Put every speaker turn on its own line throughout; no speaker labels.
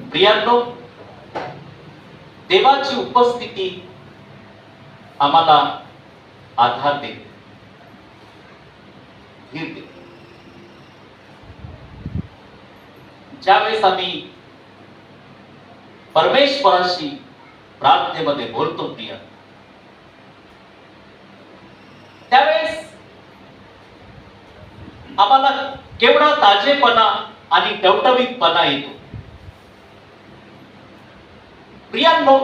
प्रियांनो देवाची उपस्थिती आम्हाला आधार देते. धीर देते. ज्यावेळेस आम्ही परमेश्वराशी प्रार्थनेमध्ये बोलतो प्रिय त्यावेळेस आम्हाला केवढा ताजेपणा आणि टवटवीतपणा येतो. प्रियांनो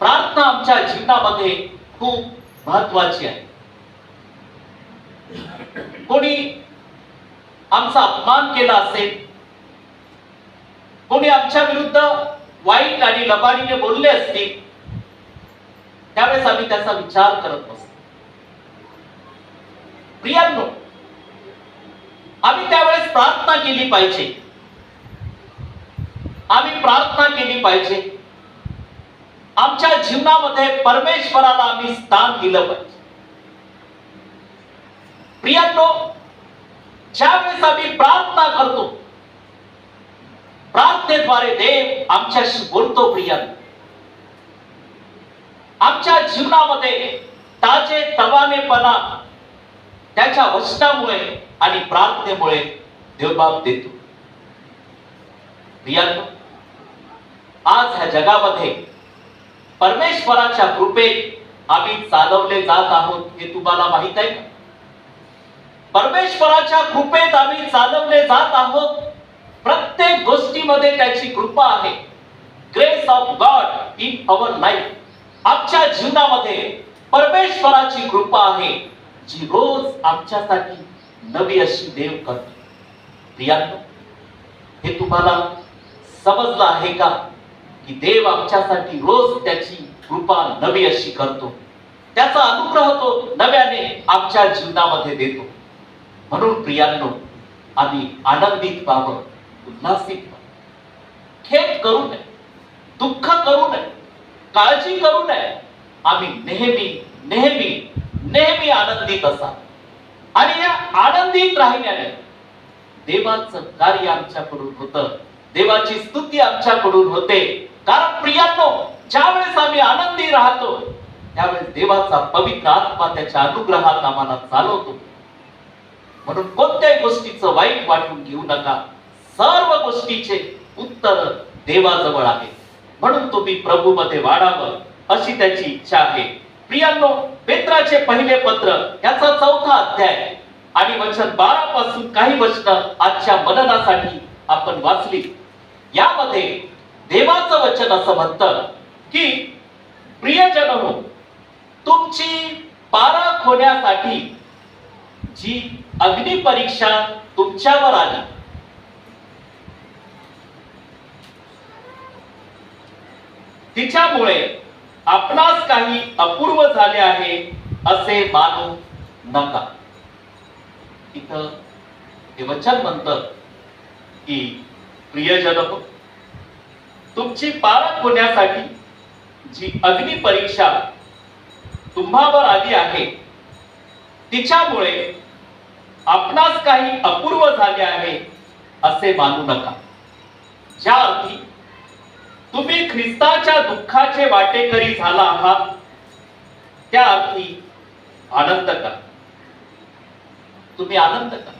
प्रार्थना आमच्या जीवनामध्ये खूप महत्वाची आहे. कोणी आमचा अपमान केला असेल कोणी आमच्या विरुद्ध वाईट आणि लबाडीने बोलले असतील त्यावेळेस आम्ही त्याचा विचार करत नसतो प्रियांनो आम्ही त्यावेळेस प्रार्थना केली पाहिजे. आम्ही प्रार्थना केली पाहिजे. आमच्या जीवनामध्ये परमेश्वराला आम्ही स्थान दिलं पाहिजे. प्रियांनो ज्यावेळेस आम्ही प्रार्थना करतो प्रार्थनेद्वारे देव आमच्याशी बोलतो प्रियांनो. आमच्या जीवनामध्ये ताजे तवानेपणा त्याच्या वचनामुळे आणि प्रार्थनेमुळे देवबाप देतो. प्रियांनो आज ह्या जगामध्ये परमेश्वराच्या कृपेत आम्ही चालवले जात आहोत हे तुम्हाला माहीत आहे का? परमेश्वराच्या कृपेत आम्ही चालवले जात आहोत. प्रत्येक गोष्टीमध्ये त्याची कृपा आहे. Grace of God in our life आमच्या जीवनामध्ये परमेश्वराची कृपा आहे जी रोज आमच्यासाठी नवी अशी देव करते. प्रियांनो हे तुम्हाला समजलं आहे का? की देव आमच्यासाठी रोज त्याची कृपा नवी अशी करतो. त्याचा अनुग्रह तो नव्याने आमच्या जीवनामध्ये देतो. म्हणून प्रियांनो आम्ही आनंदित व्हावं उल्हासित व्हावं. खेद करू नये दुःख करू नये काळजी करू नये. आम्ही नेहमी नेहमी नेहमी आनंदित असा आणि या आनंदित राहिल्याने देवाचं कार्य आमच्याकडून होतं देवाची स्तुती आमच्याकडून होते. कारण प्रियांनो ज्यावेळेस आम्ही आनंदी राहतो त्यावेळेस देवाचा पवित्र आत्मा त्याच्या अनुग्रहात आम्हाला चालवतो. म्हणून कोणत्याही गोष्टीचं वाईट वाटून घेऊ नका. सर्व गोष्टीचे उत्तर देवाजवळ आहे. म्हणून तुम्ही प्रभूमध्ये वाढावं अशी त्याची इच्छा आहे. प्रियांनो पेत्राचे पहिले पत्र याचा चौथा अध्याय आणि वचन बारा पासून काही वचन आजच्या मननासाठी आपण वाचली. यामध्ये देवाचं वचन असं म्हणतं की प्रियजन हो तुमची पारा होण्यासाठी जी अग्निपरीक्षा तुमच्यावर आली. तिच्यामुळे आपणास काही अपूर्व झाले आहे असे मानू नका. इथं हे वचन म्हणत की प्रियजन हो, तुमची पारख होण्यासाठी जी अग्नि परीक्षा तुम्हावर आली आहे तिच्यामुळे आपणास काही अपूर्व झाले आहे असे मानू नका. ज्या अर्थी तुम्ही ख्रिस्ताच्या दुःखाचे वाटेकरी झाला आहात त्या अर्थी आनंद करा. तुम्ही आनंद करा.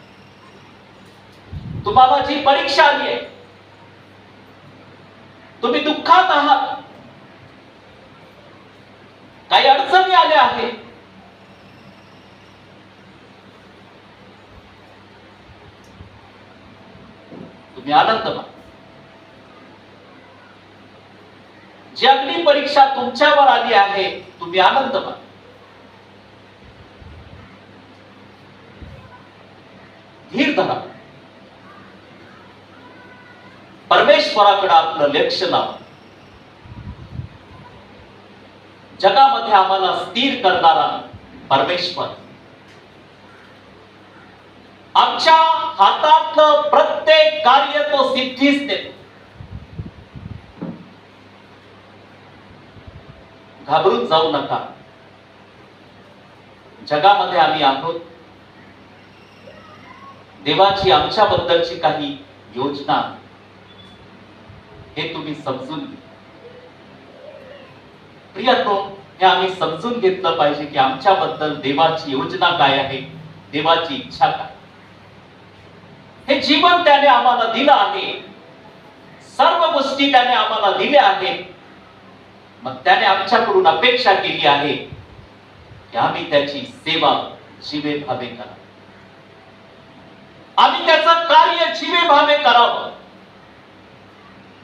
तुम्हाला जी परीक्षा आली आहे तुम्ही दुःखात आहात. काही अडचणी आल्या आहेत. तुम्ही आनंद मा जी अग्नी परीक्षा तुमच्यावर आली आहे तुम्ही आनंद मा धीर धरा. परमेश्वराकडे आपलं लक्ष लाव. जगामध्ये आम्हाला स्थिर करणारा परमेश्वर. आमच्या हातातलं प्रत्येक कार्य तो सिद्धीच देतो. घाबरून जाऊ नका. जगामध्ये आम्ही आहोत. देवाची आमच्याबद्दलची काही योजना हे तुम्ही समजून घ्या. हे आम्ही समजून घेतलं पाहिजे की आमच्याबद्दल देवाची योजना काय आहे देवाची इच्छा काय हे जीवन त्याने आम्हाला दिलं आहे. सर्व गोष्टी त्याने आम्हाला दिल्या आहेत. मग त्याने आमच्याकडून अपेक्षा केली आहे की आम्ही त्याची सेवा जीवे भावे करा आम्ही त्याचं कार्य जीवे भावे करावं.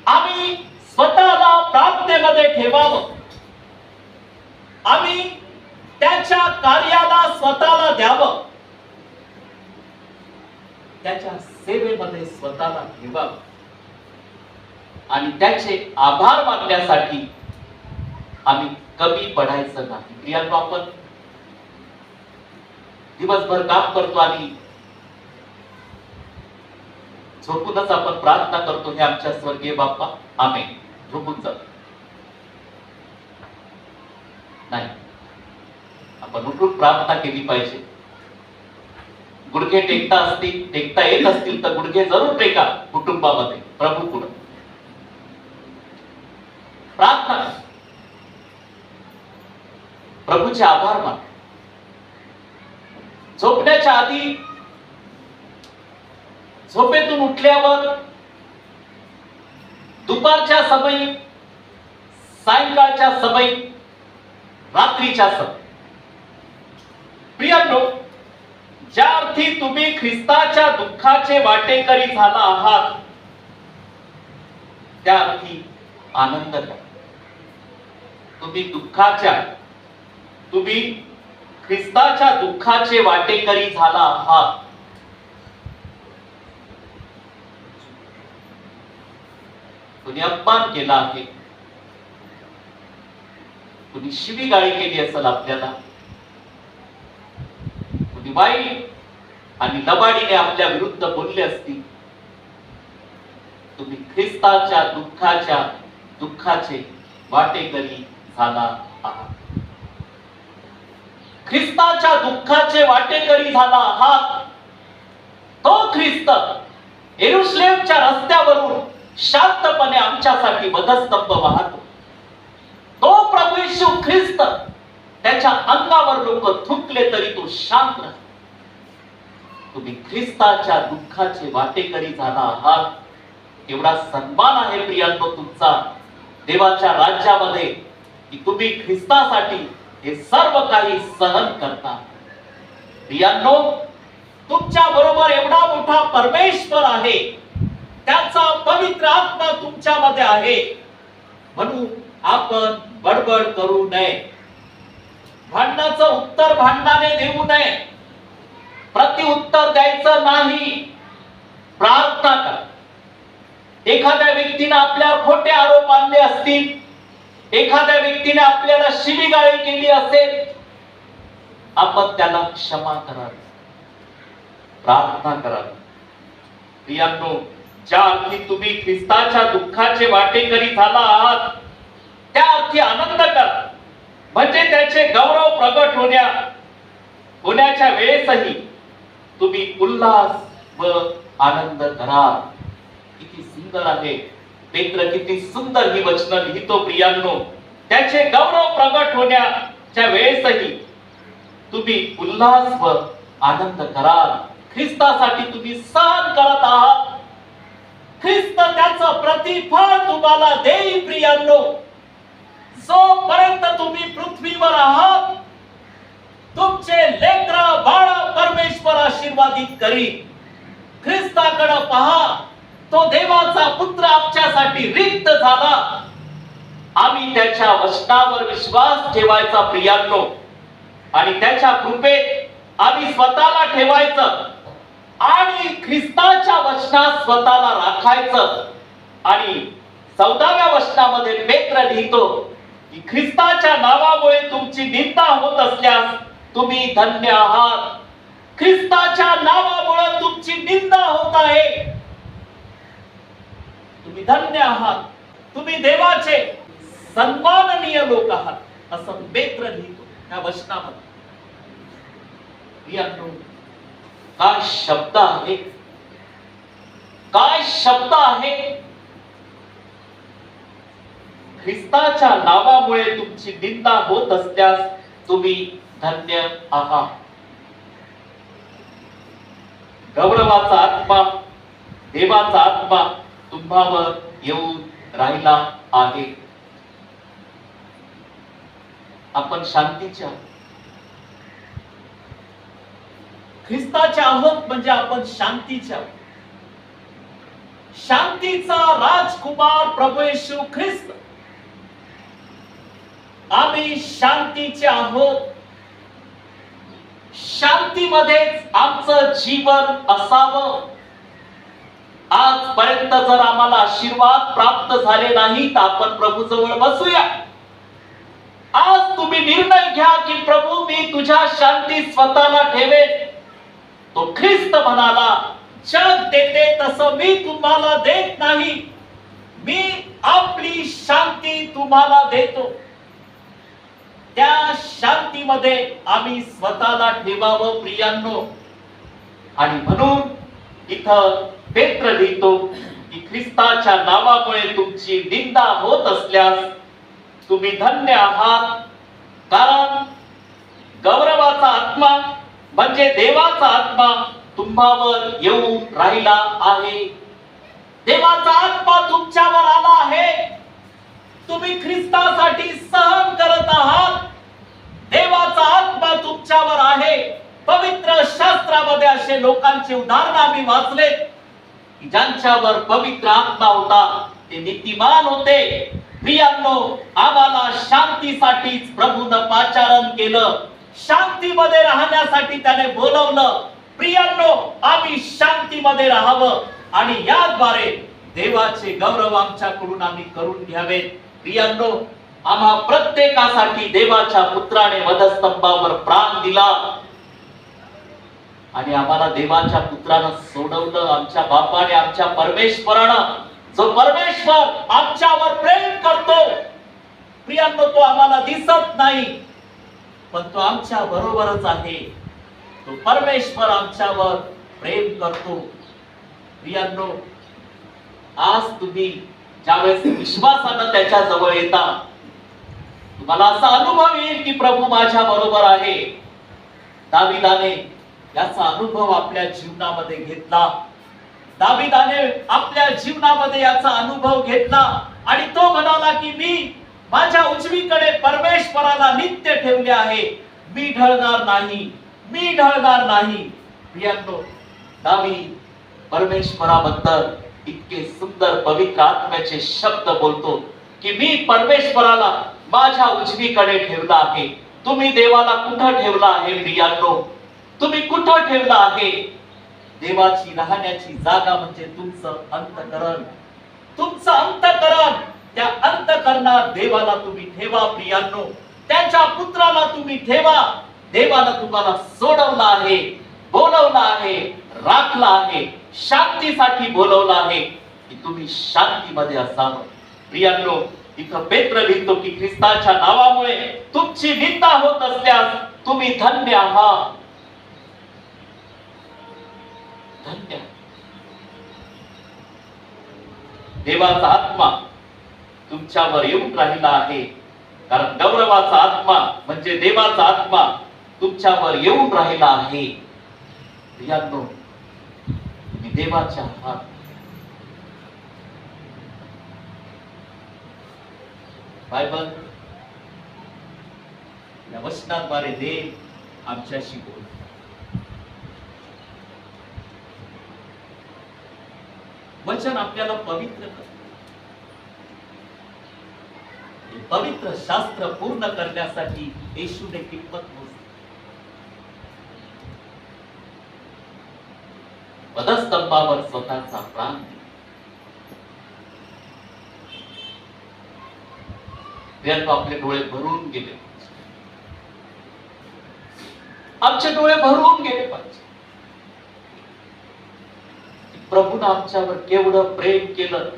आम्ही स्वतःला प्रार्थनेमध्ये ठेवावं. आम्ही त्याच्या कार्याला स्वतःला द्यावं. त्याच्या सेवेमध्ये स्वतःला ठेवावं. आणि त्याचे आभार मानण्यासाठी आम्ही कमी पडायचं नाही. प्रियांनो आपण दिवसभर काम करतो आणि झोपूनच आपण प्रार्थना करतो हे आमच्या स्वर्गीय बाप्पा. आम्ही झोपून जातो नाही. आपण उठून प्रार्थना केली पाहिजे. गुडघे टेकता असतील टेकता येत असतील तर गुडघे जरूर टेका कुटुंबामध्ये प्रभू पुढे प्रार्थना प्रभूचे आभार मान. झोपण्याच्या आधी झोपेतून उठल्यावर दुपारच्या समयी सायंकाळच्या समयी रात्रीच्या समय प्रियांनो ज्या अर्थी तुम्ही ख्रिस्ताच्या दुःखाचे वाटेकरी झाला आहात त्या अर्थी आनंद करा तुम्ही दुःखाच्या तुम्ही ख्रिस्ताच्या दुःखाचे वाटेकरी झाला आहात. कुणी अपमान केला आहे? कुणी शिवी गाळी केली असेल आपल्याला? कुणी वाईट आणि लबाडीने आपल्या विरुद्ध बोलले असतील? तुम्ही ख्रिस्ताच्या दुःखाच्या दुःखाचे वाटेकरी झाला आहात. ख्रिस्ताच्या दुःखाचे वाटेकरी झाला आहात. तो ख्रिस्त एरुश्लेमच्या रस्त्यावरून शांतपणे आमच्यासाठी वधस्तंभ वाहतो. तो प्रभू येशू ख्रिस्त त्याच्या अंगावर लोक थुंकले तरी तो शांत राहतो. तुम्ही ख्रिस्ताच्या दुःखाचे वाटेकरी झाला आहात. एवढा सन्मान आहे प्रियांनो तुमचा. देवाच्या राज्यामध्ये की तुम्ही ख्रिस्तासाठी हे सर्व काही सहन करता. प्रियांनो तुमच्या बरोबर एवढा मोठा परमेश्वर आहे. त्याचा पवित्र आत्मा तुमच्यामध्ये आहे. म्हणून आपण बडबड करू नये. भांडणाचं उत्तर भांडणाने देऊ नये. प्रतिउत्तर द्यायचं नाही. प्रार्थना करा. एखाद्या व्यक्तीने आपल्यावर खोटे आरोप आणले असतील एखाद्या व्यक्तीने आपल्याला शिवीगाळी केली असेल आपण त्याला क्षमा करावी. प्रार्थना करावी प्रियांनो ज्या अर्थी तुम्ही ख्रिस्ताच्या दुःखाचे वाटेकरी झाला आहात त्या अर्थी आनंद करा. म्हणजे त्याचे गौरव प्रगट होण्या होण्याच्या वेळेसही तुम्ही उल्हास व आनंद करा. किती सुंदर आहे. पेत्र किती सुंदर ही वचन लिहितो प्रियांनो. त्याचे गौरव प्रगट होण्याच्या वेळेसही तुम्ही उल्हास व आनंद कराल. ख्रिस्तासाठी तुम्ही सहन करत आहात. ख्रिस्त त्याचं प्रतिफळ तुम्हाला देई प्रियांनो. जोपर्यंत तुम्ही पृथ्वीवर आहात तुमचे लेकर बाळ परमेश्वर आशीर्वादित करी ख्रिस्ताकडे पहा तो देवाचा पुत्र आमच्यासाठी रिक्त झाला. आम्ही त्याच्या वचनावर विश्वास ठेवायचा प्रियांनो. आणि त्याच्या कृपेत आम्ही स्वतःला ठेवायचं. आणि ख्रिस्ताच्या वचनात स्वतःला राखायचं. आणि चौदाव्या वचनामध्ये पेत्र लिहितो की ख्रिस्ताच्या नावामुळे तुमची निंदा होत असल्यास तुम्ही धन्य आहात. ख्रिस्ताच्या नावामुळे तुमची निंदा होत आहे. तुम्ही धन्य आहात. तुम्ही देवाचे सन्माननीय लोक आहात. असं बेत्र लिहितो त्या वचनामध्ये. काय शब्द आहे? काय शब्द आहे? ख्रिस्ताच्या नावामुळे तुमची निंदा होत असल्यास तुम्ही धन्य आहात. गौरवाचा आत्मा देवाचा आत्मा तुम्हावर येऊन राहिला आहे. आपण शांतीच्या आहोत ख्रिस्ताचे आहोत म्हणजे आपण शांतीचे आहोत. शांतीचा राजकुमार प्रभू येशू ख्रिस्त. आम्ही शांतीचे आहोत. शांतीमध्येच आमचं जीवन असावं. आजपर्यंत जर आम्हाला आशीर्वाद प्राप्त झाले नाही तर आपण प्रभू जवळ बसूया. आज तुम्ही निर्णय घ्या की प्रभू मी तुझ्या शांती स्वतःला ठेवेन. तो ख्रिस्त म्हणाला जग देते तसं मी तुम्हाला देत नाही. मी आपली शांती तुम्हाला देतो. त्या शांतीमध्ये आम्ही स्वतःला ठेवावं प्रियांनो. आणि म्हणून इथं पेत्र लिहितो की ख्रिस्ताच्या नावामुळे तुमची निंदा होत असल्यास तुम्ही धन्य आहात. कारण गौरवाचा आत्मा म्हणजे देवाचा आत्मा तुम्हावर येऊन राहिला आहे. देवाचा आत्मा तुमच्यावर आला आहे. तुम्ही ख्रिस्तासाठी सहन करत आहात. देवाचा आत्मा तुमच्यावर आहे. पवित्र शास्त्रामध्ये असे लोकांचे उदाहरण आम्ही वाचले ज्यांच्यावर पवित्र आत्मा होता ते नीतिमान होते. प्रियांनो आम्हाला शांतीसाठीच प्रभूनं पाचारण केलं. शांतीमध्ये राहण्यासाठी त्याने बोलवलं. प्रियांनो आम्ही शांतीमध्ये राहावं आणि याद्वारे देवाचे गौरव आमच्याकडून आम्ही करून घ्यावे प्रियांनो आम्हा प्रत्येकासाठी देवाच्या पुत्राने वधस्तंभावर प्राण दिला. आणि आम्हाला देवाच्या पुत्रानं सोडवलं आमच्या बापाने आमच्या परमेश्वरानं. जो परमेश्वर आमच्यावर प्रेम करतो. प्रियांनो तो आम्हाला दिसत नाही. पण तो आमच्या बरोबरच आहे. तो परमेश्वर आमच्यावर प्रेम करतो. प्रियांनो आज तुम्ही ज्यावेळेस विश्वासानं त्याच्याजवळ येता तुम्हाला असा अनुभव येईल की प्रभू माझ्या बरोबर आहे. दाविदाने याचा अनुभव आपल्या जीवनामध्ये घेतला. दाविदाने आपल्या जीवनामध्ये याचा अनुभव घेतला आणि तो म्हणाला की मी माझ्या उजवीकडे परमेश्वराला नित्य ठेवले आहे. मी ढळणार नाही. मी ढळणार नाही. प्रियांनो दावी परमेश्वराबद्दल इतके सुंदर पवित्र आत्म्याचे शब्द बोलतो की मी परमेश्वराला माझ्या उजवीकडे ठेवला आहे. तुम्ही देवाला कुठं ठेवला आहे प्रियांनो? तुम्ही कुठं ठेवला आहे? देवाची राहण्याची जागा म्हणजे तुमचं अंतकरण. तुमचं अंतकरण. त्या अंतकरणात देवाला तुम्ही ठेवा प्रियांनो. त्याच्या पुत्राला तुम्ही ठेवा. देवाला तुम्हाला सोडवलं आहे बोलवलं आहे राखलं आहे शांतीसाठी बोलवलं आहे की तुम्ही शांतीमध्ये असावं. प्रियांनो इथं पेत्र लिहितो की ख्रिस्ताच्या नावामुळे तुमची निंदा होत असल्यास तुम्ही धन्य आहात. धन्य. देवाचा आत्मा तुमच्यावर येऊन राहिला आहे. कारण गौरवाचा आत्मा म्हणजे देवाचा आत्मा तुमच्यावर येऊन राहिला आहे. मी देवाच्या हात बायबल या वचनाद्वारे देव आमच्याशी बोल. वचन आपल्याला पवित्र करत हे पवित्र शास्त्र पूर्ण करण्यासाठी येशूने किंमत मोजली. पदस्तंभावर स्वतःचा प्राण व्यर्थ आपले डोळे भरून गेले आमचे डोळे भरून गेले पाहिजे. प्रभूनं आमच्यावर केवढं प्रेम केलं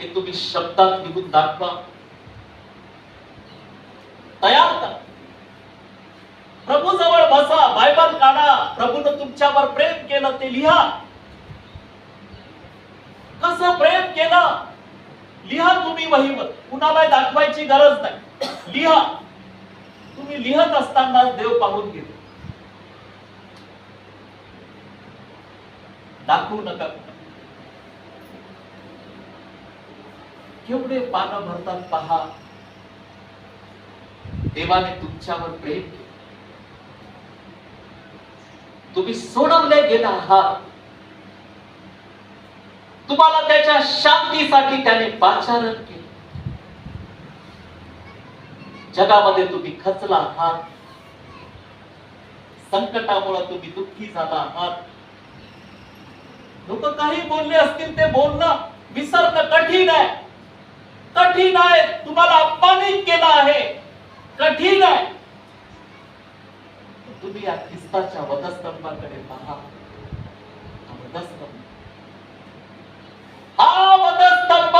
हे तुम्ही शब्दात लिहून दाखवा. तयार करा. प्रभू जवळ बसा बायबल काढा. प्रभूनं तुमच्यावर प्रेम केलं ते लिहा. कसं प्रेम केलं? लिहा तुम्ही वहीवर. कुणाला दाखवायची गरज नाही. लिहा. तुम्ही लिहत असताना देव पाहून घेतो. दाखवू नका. केवढे पानं भरतात पहा. देवाने तुमच्यावर प्रेम केलं. तुम्ही सोडवले गेला आहात. तुम्हाला त्याच्या शांतीसाठी त्याने पाचारण केलं. जगामध्ये तुम्ही खचला आहात. संकटामुळे तुम्ही दुःखी झाला आहात. लोक काही बोलले असतील ते बोलणं विसरणं कठीण आहे. कठीण आहे. तुम्हाला अपमानित केलं आहे. कठीण आहे. तुम्ही या ख्रिस्ताच्या वधस्तंभाकडे पहा. वधस्तंभ. हा वधस्तंभ.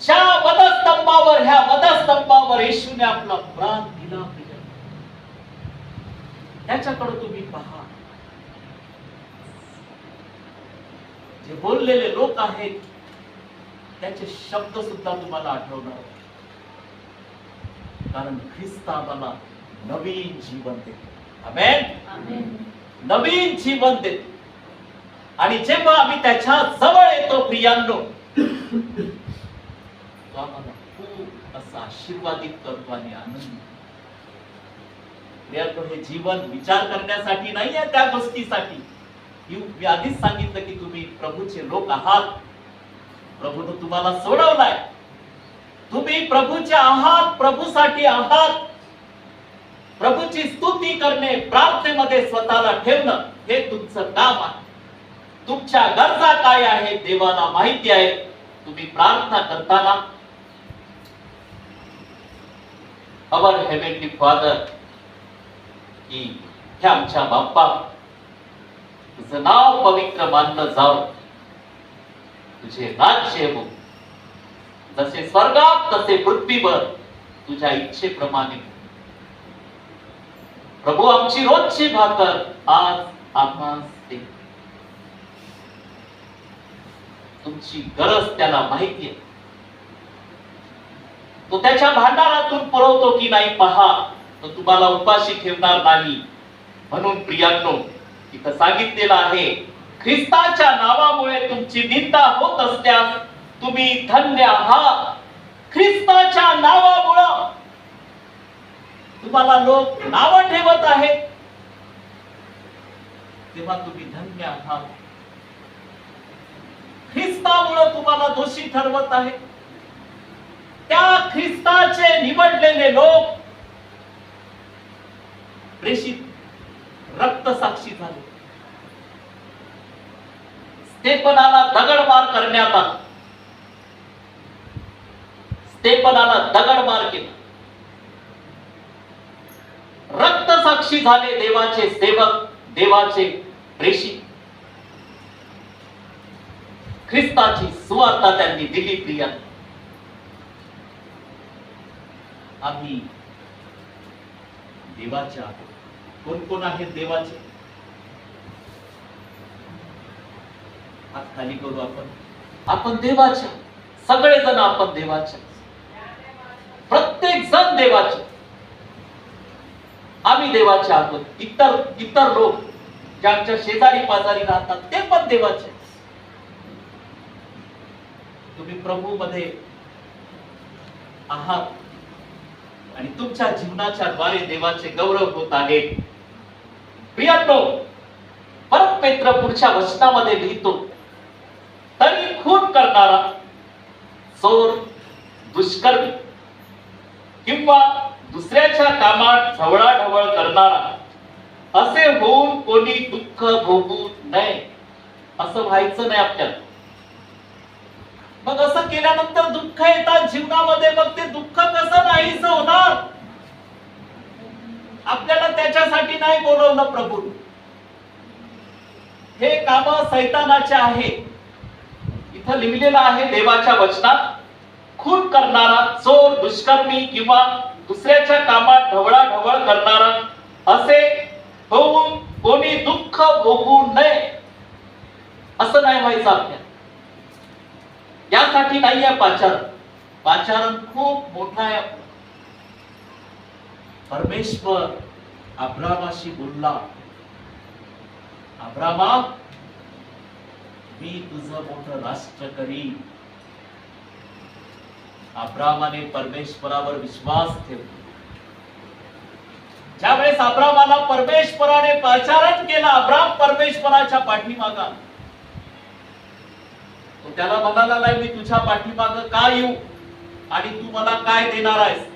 ज्या वधस्तंभावर ह्या वधस्तंभावर येशूने आपला प्राण दिला प्रिय. त्याच्याकडे तुम्ही पहा. जे बोललेले लोक आहेत त्याचे शब्द सुद्धा तुम्हाला आठवणार कारण ख्रिस्त आम्हाला नवीन जीवन देतो. आमेन नवीन जीवन देतो. आणि जेव्हा आम्ही त्याच्याजवळ येतो प्रियांनो तो आम्हाला खूप असा आशीर्वादित करतो आणि आनंद हे जीवन विचार करण्यासाठी नाही आहे त्या गोष्टीसाठी. मी आधीच सांगितलं की तुम्ही प्रभूचे लोक आहात. प्रभूने तुम्हाला सोडवलाय. तुम्ही प्रभूचे आहात प्रभूसाठी आहात. प्रभूची स्तुती करणे प्रार्थनेमध्ये स्वतःला ठेवणं हे तुमचं काम आहे. तुमच्या गरजा काय आहे देवाला माहिती आहे. तुम्ही प्रार्थना करताना. अवर हेवेनली फादर की हे आमच्या बाप्पा तुझं नाव पवित्र मानलं जावं. तुझे राज्य मुक्त जसे स्वर्गात तसे पृथ्वीवर तुझ्या इच्छेप्रमाणे. प्रभू आमची रोजची भाकर आज आम्हास दे तुमची गरज त्याला माहिती आहे. तो त्याच्या भांडारातून पुरवतो की नाही पहा. तो तुम्हाला उपाशी ठेवणार नाही. म्हणून प्रियांनो इथं सांगितलेलं आहे ख्रिस्ताच्या नावामुळे तुमची निंदा होत असल्यास तुम्ही धन्य आहात. ख्रिस्ताच्या नावामुळं तुम्हाला लोक नाव ठेवत आहेत. तेव्हा तुम्ही धन्य आहात. ख्रिस्तामुळं तुम्हाला दोषी ठरवत आहे त्या ख्रिस्ताचे निवडलेले लोक प्रेषित रक्तसाक्षी झाले. स्टेपनाला दगडमार करण्यात आला. स्टेपनाला दगडमार केला. रक्तसाक्षी झाले देवाचे सेवक देवाचे प्रेषी ख्रिस्ताची सुवार्ता त्यांनी दिली प्रिया आम्ही देवाचे आहोत. कोण कोण आहेत देवाचे? हात खाली करू आपण. आपण देवाच्या सगळेजण आपण देवाच्या जण देवाचे. आम्ही देवाचे आहोत. इतर इतर लोक जे आमच्या शेजारी पाजारी राहतात ते पण देवाचे. तुम्ही प्रभू मध्ये आहात आणि तुमच्या जीवनाच्या द्वारे देवाचे गौरव होत आहे प्रियानो परत पेत्र पुढच्या वचनामध्ये लिहितो. तरी खून करणारा चोर दुष्कर्मी किंवा दुसऱ्याच्या कामात ढवळाढवळ करणारा असे होऊन कोणी दुःख भोगू नये असं व्हायचं नाही आपल्याला. मग असं केल्यानंतर दुःख येतात जीवनामध्ये मग ते दुःख कसं नाहीच होणार? आपल्याला त्याच्यासाठी नाही बोलवलं प्रभू. हे काम सैतानाचे आहे इथं लिहिलेलं आहे देवाच्या वचनात खून करणारा चोर दुष्कर्मी किंवा दुसऱ्याच्या कामात ढवळा ढवळ करणारा असे होऊन कोणी दुःख भोगू नये असं नाही व्हायचं आपल्या यासाठी नाही आहे पाचारण. पाचारण खूप मोठा आहे परमेश्वर अब्रामाशी बोलला अब्रामा मी तुझं मोठं राष्ट्र करीन. अब्रामाने परमेश्वरावर विश्वास ठेवला. ज्यावेळेस अब्रामाला परमेश्वराने पाचारण केला अब्राम परमेश्वराच्या पाठीमागा तो त्याला म्हणाला नाही मी तुझ्या पाठीमाग का येऊ? आणि तू मला काय देणार आहेस?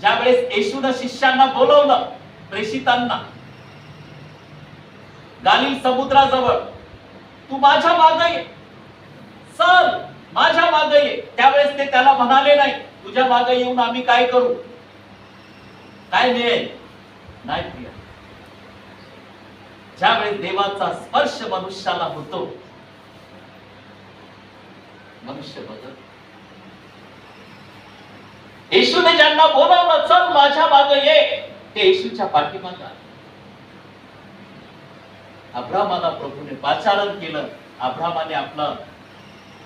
ज्यावेळेस येशून शिष्यांना बोलवलं प्रेषितांना गालिल समुद्राजवळ तू माझ्या मागे ये. चल माझ्या मागे ये. त्यावेळेस ते त्याला म्हणाले नाही तुझ्या मागे येऊन आम्ही काय करू? काय मिळेल? नाही प्रिया. ज्यावेळेस देवाचा स्पर्श मनुष्याला होतो मनुष्य बदल येशूने ज्यांना बोलावलं चल माझ्या मागे ये ते येशूच्या पाठीमागे अब्रामाला प्रभूने पाचारण केलं. अब्रामाने आपलं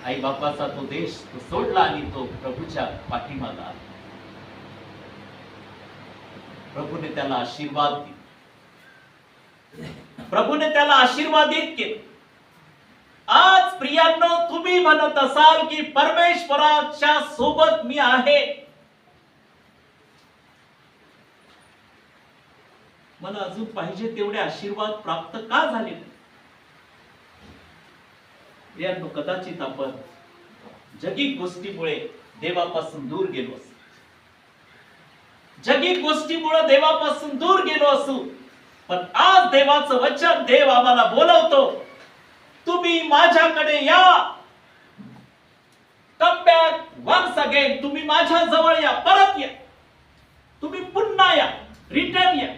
आई बापाचा तो देश तो सोडला आणि तो प्रभूच्या पाठीमागा प्रभूने त्याला आशीर्वाद दिला. प्रभूने त्याला आशीर्वादित केले. आज प्रियांनो तुम्ही म्हणत असाल की परमेश्वराच्या सोबत मी आहे. मला अजून पाहिजे तेवढे आशीर्वाद प्राप्त का झाले? नाही? प्रियांनो कदाचित आपण जगिक गोष्टीमुळे देवापासून दूर गेलो असू. जगिक गोष्टीमुळे देवापासून दूर गेलो असू. पण आज देवाचं वचन देव आम्हाला बोलवतो. तुम्ही माझ्याकडे या. कम बॅक वन्स अगेन तुम्ही माझ्या जवळ या. परत या. तुम्ही पुन्हा या. रिटर्न या.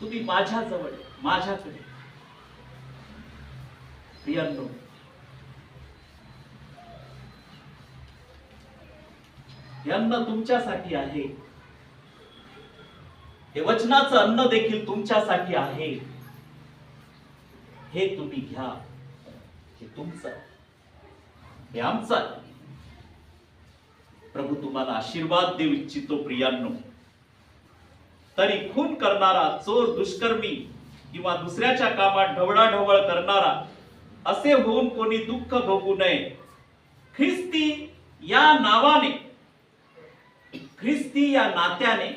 तुम्ही माझ्या जवळ या, माझ्याकडे प्रियांनो हे अन्न तुमच्यासाठी आहे. हे वचनाचं अन्न देखील तुमच्यासाठी आहे. हे तुम्ही घ्या. हे तुमचं. हे आमचं प्रभू तुम्हाला आशीर्वाद देऊ इच्छितो प्रियांनो. तरी खून करणारा चोर दुष्कर्मी किंवा दुसऱ्याच्या कामात ढवळाढवळ करणारा असे होऊन कोणी दुःख भोगू नये. ख्रिस्ती या नावाने ख्रिस्ती या नात्याने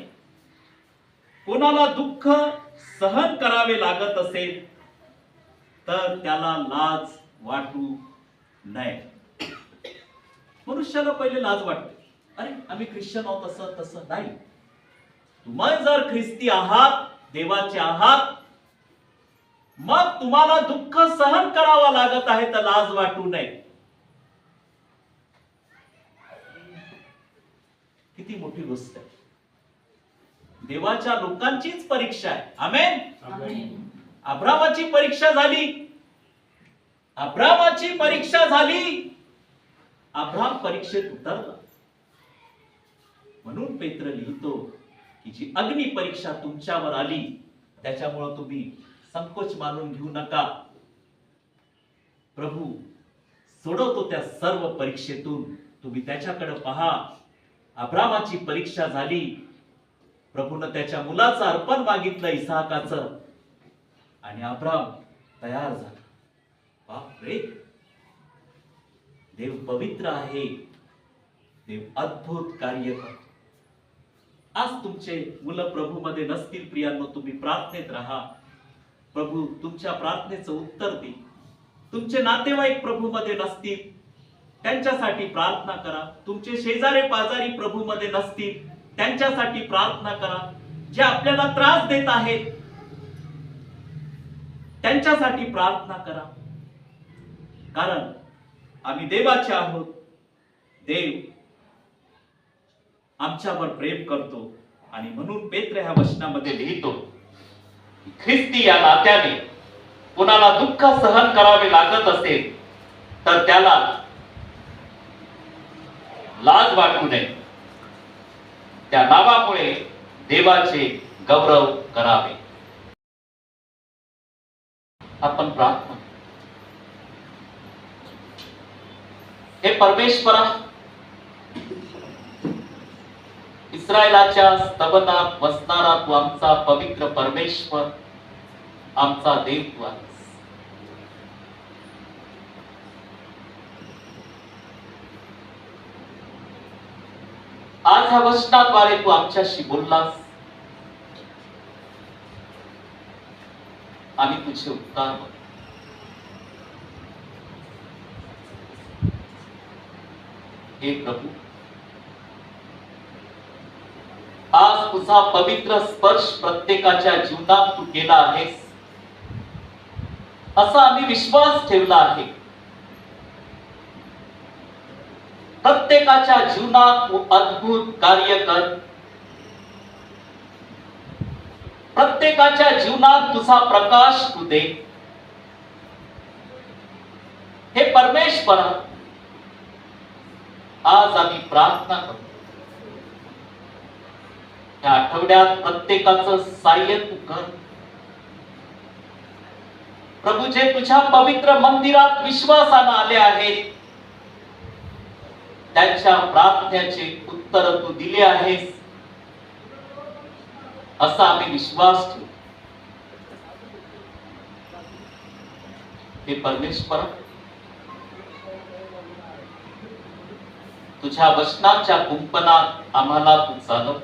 कोणाला दुःख सहन करावे लागत असेल तर त्याला लाज वाटू नये. मनुष्याला पहिले लाज वाटते. अरे आम्ही ख्रिश्चन आहोत असं तसं नाही. तुम्ही जर ख्रिस्ती आहात देवाचे आहात मग तुम्हाला दुःख सहन करावं लागत आहे तर लाज वाटू नये. किती मोठी गोष्ट आहे. देवाच्या लोकांचीच परीक्षा आहे. आमेन? अब्रामाची परीक्षा झाली. अब्रामाची परीक्षा झाली. अब्राम परीक्षेत उतरला. म्हणून पेत्र लिहितो की जी अग्नी परीक्षा तुमच्यावर आली त्याच्यामुळं तुम्ही संकोच मानून घेऊ नका. प्रभू सोडवतो त्या सर्व परीक्षेतून. तुम्ही त्याच्याकडे पहा. अब्रामाची परीक्षा झाली. प्रभूनं त्याच्या मुलाचं अर्पण मागितलं इसाकाचं आणि अब्राम तयार झाला. बापरे! देव पवित्र आहे. देव अद्भुत कार्य करतो. आज तुमचे मुलं प्रभूमध्ये नसतील प्रियांनो तुम्ही प्रार्थनेत राहा. प्रभू तुमच्या प्रार्थनेचं उत्तर दे. तुमचे नातेवाईक प्रभूमध्ये नसतील. त्यांच्यासाठी प्रार्थना करा. तुमचे शेजारी पाजारी प्रभूमध्ये नसतील. त्यांच्यासाठी प्रार्थना करा. जे आपल्याला त्रास देत आहेत त्यांच्यासाठी प्रार्थना करा. कारण आम्ही देवाचे आहोत. देव आमच्यावर प्रेम करतो आणि म्हणून पेत्र ह्या वचनामध्ये लिहितो ख्रिस्ती या नात्याने कुणाला दुःख सहन करावे लागत असेल तर त्याला लाज वाटू नये. त्या नावामुळे देवाचे गौरव करावे. आपण प्रार्थना हे परमेश्वरा इस्रायलाच्या स्तबनात बसणारा तू आमचा पवित्र परमेश्वर आमचा देव तू आज ह्या वचनाद्वारे तू आमच्याशी बोललास. आम्ही तुझे उत्तर हे प्रभू आज तुझा पवित्र स्पर्श प्रत्येकाच्या जीवनात तू केला आहेस. असा आम्ही विश्वास ठेवला आहे. प्रत्येकाच्या जीवनात तू अद्भुत कार्य कर. प्रत्येकाच्या जीवनात तुझा प्रकाश तू दे. हे परमेश्वर आज आम्ही प्रार्थना करतो. या आठवड्यात प्रत्येकाचं साह्य तू कर प्रभू जे तुझ्या पवित्र मंदिरात विश्वासानं आले आहेत त्यांच्या प्रार्थनेचे उत्तर तू दिले आहेस असा आम्ही विश्वास ठेवतो. हे परमेश्वर तुझ्या वचनाच्या कुंपणात आम्हाला तू चालव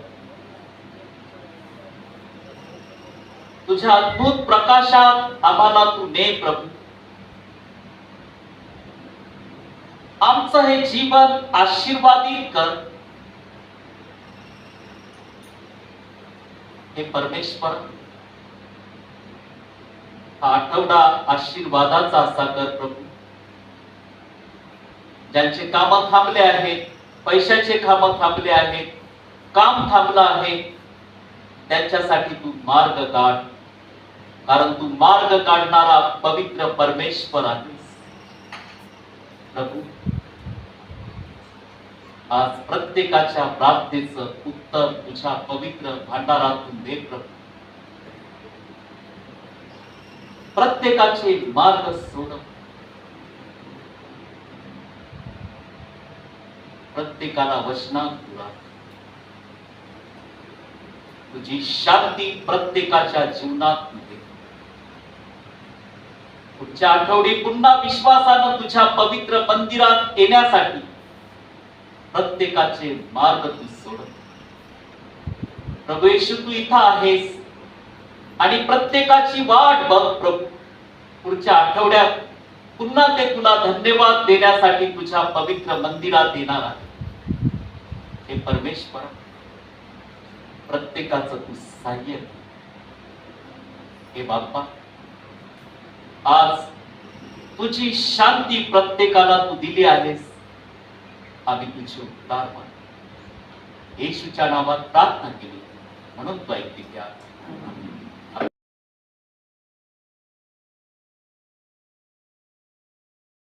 तुझ्या अद्भुत प्रकाशात आम्हाला तू ने प्रभू. आमचं हे जीवन आशीर्वादित कर. हे परमेश्वर हा आठवडा आशीर्वादाचा असा कर प्रभू. ज्यांचे काम थांबले आहेत पैशाचे काम थांबले आहेत काम थांबलं आहे त्यांच्यासाठी तू मार्ग काढ कारण तू मार्ग काढणारा पवित्र परमेश्वर आहे. प्रभू आज प्रत्येकाच्या प्रार्थनेच उत्तर तुझ्या पवित्र भांडारातून दे प्रभू. प्रत्येकाचे मार्ग सोडव. प्रत्येकाला वचनात तुला तुझी शांती प्रत्येकाच्या जीवनात पुढच्या आठवडी पुन्हा विश्वासानं तुझ्या पवित्र मंदिरात येण्यासाठी प्रत्येकाचे मार्ग तू सोडत प्रभू येशू तू इथं आहेस आणि प्रत्येकाची वाट बघ प्रभू. पुढच्या आठवड्यात पुन्हा ते तुला धन्यवाद देण्यासाठी तुझ्या पवित्र मंदिरात येणार आहे. हे परमेश्वर प्रत्येकाचं तू सहाय्य हे बाप्पा आज तुझी शांती प्रत्येकाला तू दिली आहेस. आम्ही तुझे उपकार मानतो. येशूच्या नावात प्रार्थना केली. म्हणून तू ऐकते